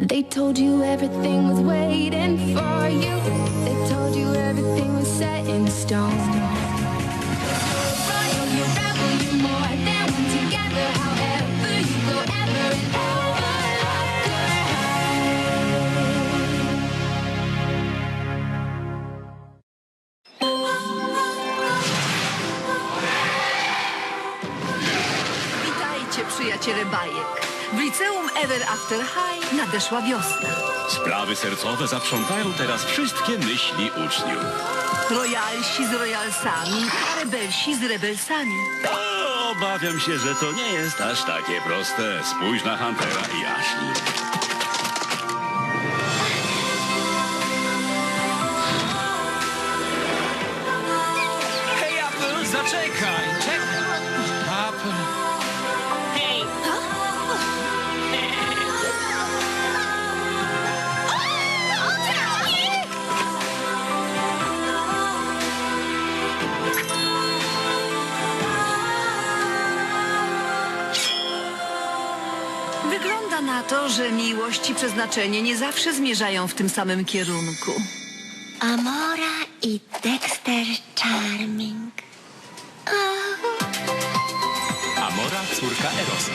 They told you everything was waiting for you. They told you everything was set in stone. Royal, you you more than one together. However, you go ever and. Witajcie, przyjaciele bajek. W liceum Ever After High nadeszła wiosna. Sprawy sercowe zaprzątają teraz wszystkie myśli uczniów. Royalsi z royalsami, a rebelsi z rebelsami. O, obawiam się, że to nie jest aż takie proste. Spójrz na Huntera i Ashley. Hej, Apple, zaczekaj! Na to, że miłość i przeznaczenie nie zawsze zmierzają w tym samym kierunku. Amora i Dexter Charming. Amora, córka Erosa.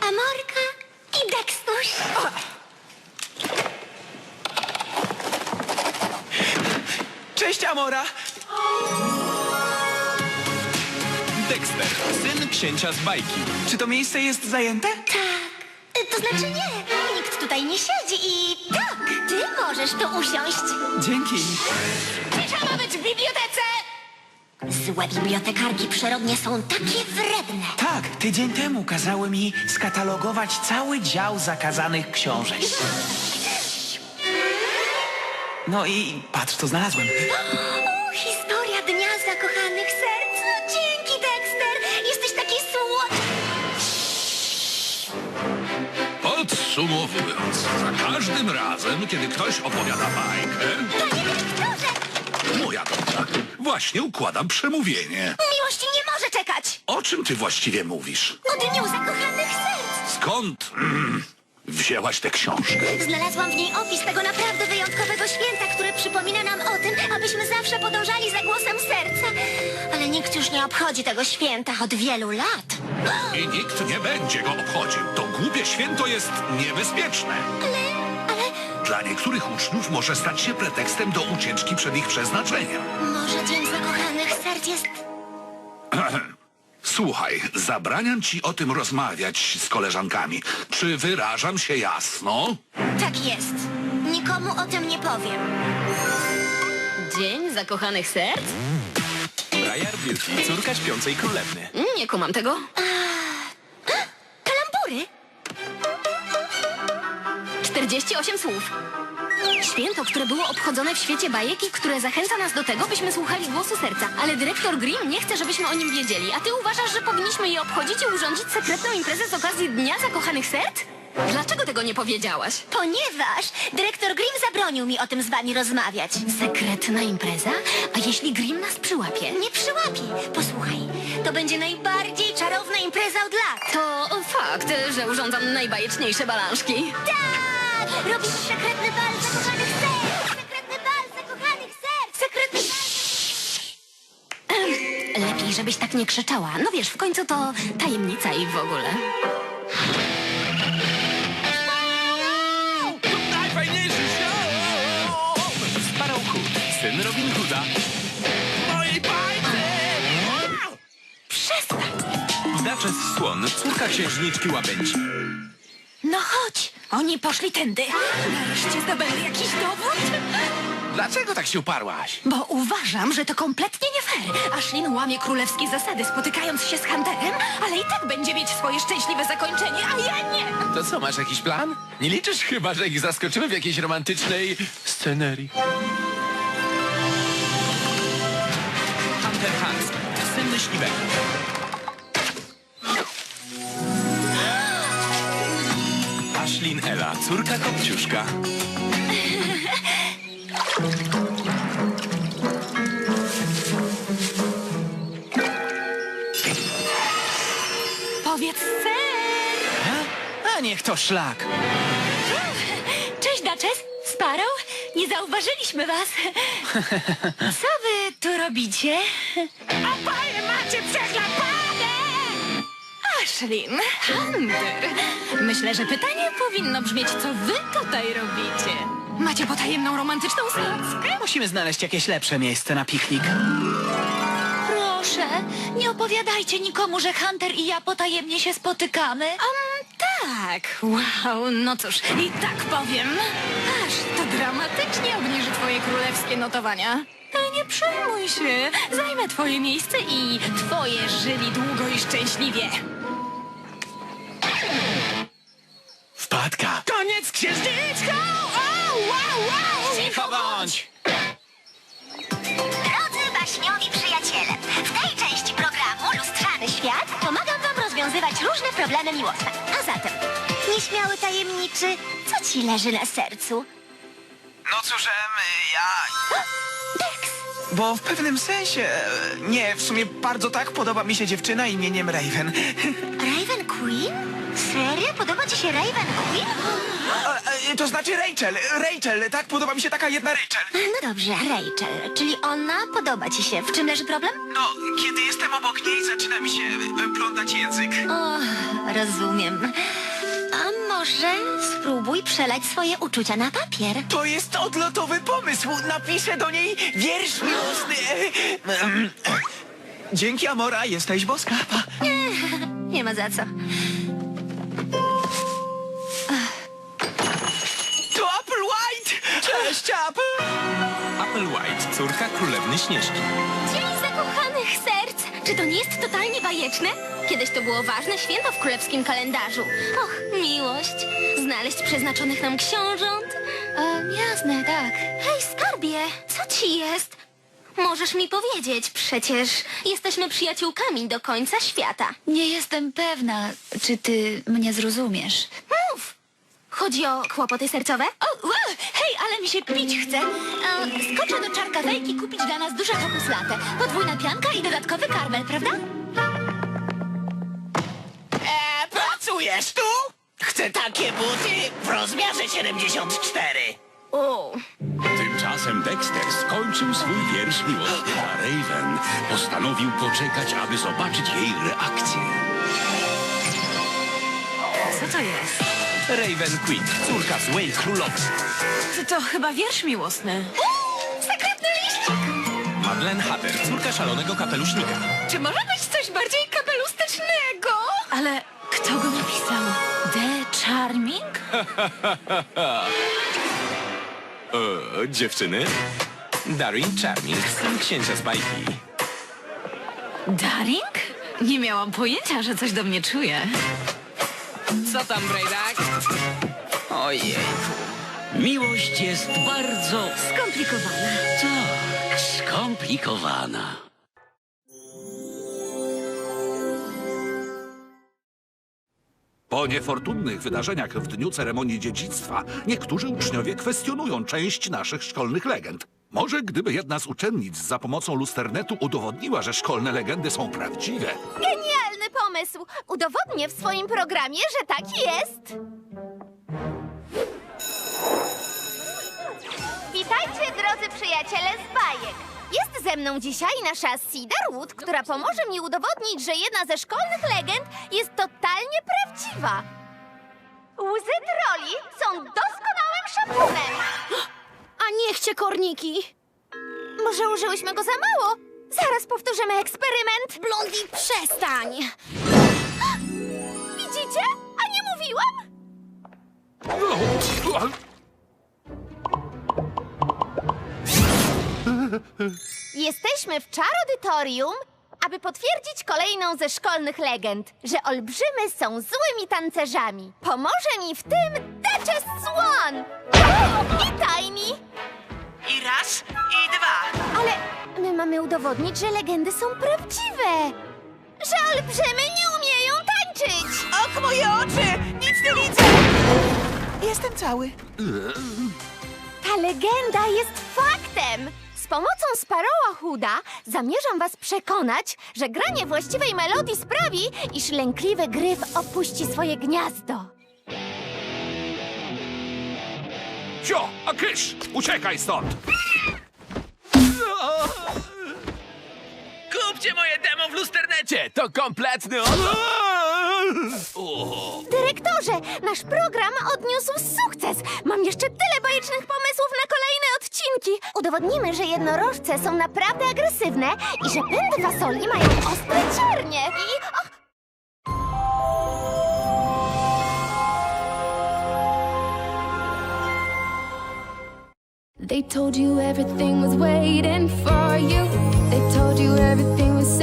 Amorka i Dextuś. Cześć, Amora! Dexter, syn księcia z bajki. Czy to miejsce jest zajęte? Tak. To znaczy nie. Nikt tutaj nie siedzi i tak, ty możesz tu usiąść. Dzięki. Cisza ma być w bibliotece! Złe bibliotekarki przyrodnie są takie wredne. Tak, tydzień temu kazały mi skatalogować cały dział zakazanych książek. No i patrz, co znalazłem. O, historia Dnia Zakochanych Serc. Podsumowując, za każdym razem, kiedy ktoś opowiada bajkę, moja droga, właśnie układam przemówienie. miłość nie może czekać. O czym ty właściwie mówisz? O Dniu Zakochanych Serc. Skąd mm, wzięłaś tę książkę? Znalazłam w niej opis tego naprawdę wyjątkowego święta, które przypomina nam o tym, abyśmy zawsze podążali za głosem serca. Ale nikt już nie obchodzi tego święta od wielu lat. I nikt nie będzie go obchodził. To głupie święto jest niebezpieczne. Ale, ale Dla niektórych uczniów może stać się pretekstem do ucieczki przed ich przeznaczeniem. może Dzień Zakochanych Serc jest... Słuchaj, zabraniam ci o tym rozmawiać z koleżankami. Czy wyrażam się jasno? Tak jest. Nikomu o tym nie powiem. Dzień zakochanych serc? Briar Beauty, córka śpiącej królewny. Nie kumam tego. Kalambury? 48 słów. Święto, które było obchodzone w świecie bajek i które zachęca nas do tego, byśmy słuchali głosu serca. Ale dyrektor Grimm nie chce, żebyśmy o nim wiedzieli. A ty uważasz, że powinniśmy je obchodzić i urządzić sekretną imprezę z okazji Dnia Zakochanych Serc? Dlaczego tego nie powiedziałaś? Ponieważ dyrektor Grimm zabronił mi o tym z wami rozmawiać. Sekretna impreza? A jeśli Grimm nas przyłapie? Nie przyłapie. Posłuchaj, to będzie najbardziej czarowna impreza od lat. To fakt, że urządzam najbajeczniejsze balanszki. Tak! Robisz sekretny bal zakochanych serc! Sekretny bal zakochanych serc! Sekretny bal... Lepiej, żebyś tak nie krzyczała. No wiesz, w końcu to tajemnica i w ogóle. Najfajniejszy show! Sparrowhood, syn Robin Hooda. Mojej bajce! Przestań! Duchess Słon, córka księżniczki Łabędzi. No chodź! Oni poszli tędy. Nareszcie zdobyli jakiś dowód? Dlaczego tak się uparłaś? Bo uważam, że to kompletnie nie fair. Ashlyn łamie królewskie zasady, spotykając się z Hunterem, ale i tak będzie mieć swoje szczęśliwe zakończenie, a ja nie. To co, masz jakiś plan? Nie liczysz chyba, że ich zaskoczymy w jakiejś romantycznej scenerii. Hunter Hans, syn myśliwego. Ashlyn Ella, córka Kopciuszka. Powiedz ser! A niech to szlak. Duchess? Sparrow? Nie zauważyliśmy was. Co wy tu robicie? A panie macie przechlapane! Ashlyn, Hunter. Myślę, że pytanie powinno brzmieć, co wy tutaj robicie? Macie potajemną romantyczną schadzkę? Musimy znaleźć jakieś lepsze miejsce na piknik. Proszę, nie opowiadajcie nikomu, że Hunter i ja potajemnie się spotykamy. Um, tak. Wow, no cóż, i tak powiem. Aż to dramatycznie obniży twoje królewskie notowania. Ale nie przejmuj się. Zajmę twoje miejsce i twoje żyli długo i szczęśliwie. Wpadka. Koniec księżniczką! Au, wow, wow! Cicho bądź! Drodzy baśniowi przyjaciele, w tej części programu Lustrzany Świat pomagam wam rozwiązywać różne problemy miłosne. A zatem, nieśmiały tajemniczy, co ci leży na sercu? No cóż, em, ja... Dex! Bo w pewnym sensie... e, Nie, w sumie bardzo tak podoba mi się dziewczyna imieniem Raven. Raven Queen? Serio? Podoba ci się Raven Queen? A, e, To znaczy Rachel, Rachel, tak podoba mi się taka jedna Rachel. No dobrze, Rachel, czyli ona podoba ci się. W czym leży problem? No, kiedy jestem obok niej, zaczyna mi się plątać język. O, rozumiem. A może spróbuj przelać swoje uczucia na papier? To jest odlotowy pomysł. Napiszę do niej wiersz miłosny. Dzięki, Amora, jesteś boska. Pa. Nie ma za co. Apple! Apple White, córka królewny Śnieżki. Dzień zakochanych serc! Czy to nie jest totalnie bajeczne? Kiedyś to było ważne święto w królewskim kalendarzu. Och, miłość. Znaleźć przeznaczonych nam książąt. E, jasne, tak. Hej, skarbie, co ci jest? Możesz mi powiedzieć, przecież jesteśmy przyjaciółkami do końca świata. Nie jestem pewna, czy ty mnie zrozumiesz. Chodzi o kłopoty sercowe? O, wow, hej, ale mi się pić chce. E, skoczę do czarkawejki kupić dla nas duże hokus latte. Podwójna pianka i dodatkowy karmel, prawda? E, pracujesz tu? Chcę takie buty w rozmiarze 74. O, Tymczasem Dexter skończył swój wiersz miłosny dla Raven. Postanowił poczekać, aby zobaczyć jej reakcję. Co to jest? Raven Queen, córka złej królowej. To chyba wiersz miłosny. sekretny liścik! Madeleine Hatter, córka szalonego kapelusznika. Czy może być coś bardziej kapelustycznego? Ale kto go napisał? The Charming? E, dziewczyny? Darin Charming, syn księcia z bajki. Daring? Nie miałam pojęcia, że coś do mnie czuje. Co tam, Brejdak? Ojej. Miłość jest bardzo Skomplikowana. tak skomplikowana. Po niefortunnych wydarzeniach w dniu ceremonii dziedzictwa niektórzy uczniowie kwestionują część naszych szkolnych legend. Może gdyby jedna z uczennic za pomocą lusternetu udowodniła, że szkolne legendy są prawdziwe, Genialny pomysł! Udowodnię w swoim programie, że tak jest! Witajcie, drodzy przyjaciele z bajek! Jest ze mną dzisiaj nasza Cedarwood, która pomoże mi udowodnić, że jedna ze szkolnych legend jest totalnie prawdziwa. Łzy troli są doskonałym szamponem. A niech cię korniki! Może użyłyśmy go za mało? Zaraz powtórzymy eksperyment. Blondi, przestań! Mówiłam? Jesteśmy w czarodytorium, aby potwierdzić kolejną ze szkolnych legend, że olbrzymy są złymi tancerzami. Pomoże mi w tym Duchess Swan! I Tiny! I raz, i dwa. Ale my mamy udowodnić, że legendy są prawdziwe! Że olbrzymy nie moje oczy! Nic nie widzę! Jestem cały. Ta legenda jest faktem! Z pomocą Sparrowa Huda zamierzam was przekonać, że granie właściwej melodii sprawi, iż lękliwy gryf opuści swoje gniazdo. Sio, a kysz! Uciekaj stąd! Kupcie moje demo w lusternecie! To kompletny od... Dyrektorze, nasz program odniósł sukces. Mam jeszcze tyle bajecznych pomysłów na kolejne odcinki. Udowodnimy, że jednorożce są naprawdę agresywne i że pędy fasoli mają ostre ciernie. I... They told you everything was waiting for you. They told you everything was